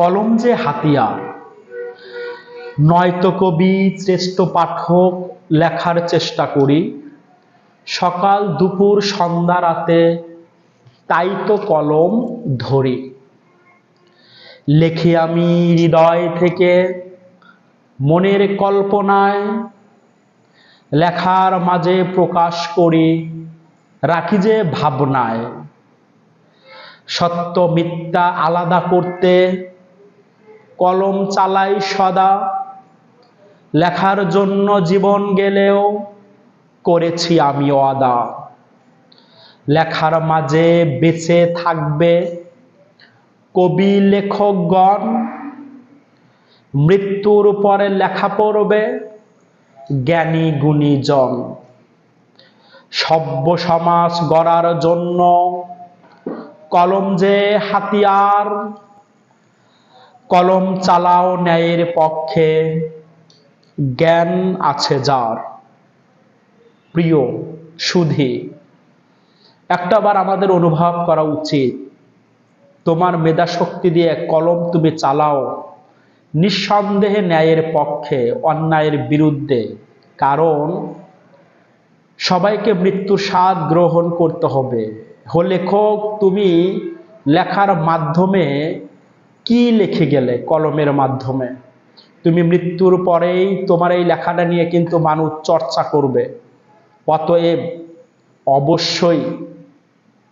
কলম যে হাতিয়ার, নয়তো কবি, শ্রেষ্ঠ পাঠক লেখার চেষ্টা করি। সকাল, দুপুর, সন্ধ্যা, রাতে তাই তো কলম ধরি। লেখি আমি হৃদয় থেকে, মনের কল্পনায়, লেখার মাঝে প্রকাশ করি, রাখি যে ভাবনায়। সত্য, মিথ্যা আলাদা করতে কলম চালাই সদা। লেখার জন্য জীবন গেলেও করেছি আমি ওয়াদা। লেখার মাঝে বেঁচে থাকবে কবি লেখকগণ। মৃত্যুর পরে লেখা পড়বে জ্ঞানী গুণীজন। সভ্য সমাজ গড়ার জন্য কলম যে হাতিয়ার কলম চালাও ন্যায়ের পক্ষে। জ্ঞান আছে যার। প্রিয় সুধী, একটাবার আমাদের অনুভব করা উচিত। তোমার মেধা শক্তি দিয়ে কলম তুমি চালাও। নিঃসন্দেহে ন্যায়ের পক্ষে, অন্যায়ের বিরুদ্ধে। কারণ সবাইকে মৃত্যুর স্বাদ গ্রহণ করতে হবে। লেখক, তুমি লেখার মাধ্যমে কি লিখে গেলে কলমের মাধ্যমে? তুমি মৃত্যুর পরেই তোমার এই লেখাটা নিয়ে কিন্তু মানুষ চর্চা করবে। অতএব অবশ্যই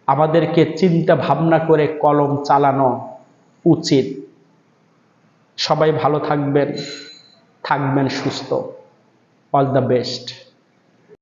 আমাদেরকে চিন্তা ভাবনা করে কলম চালানো উচিত। সবাই ভালো থাকবেন থাকবেন সুস্থ। All the best.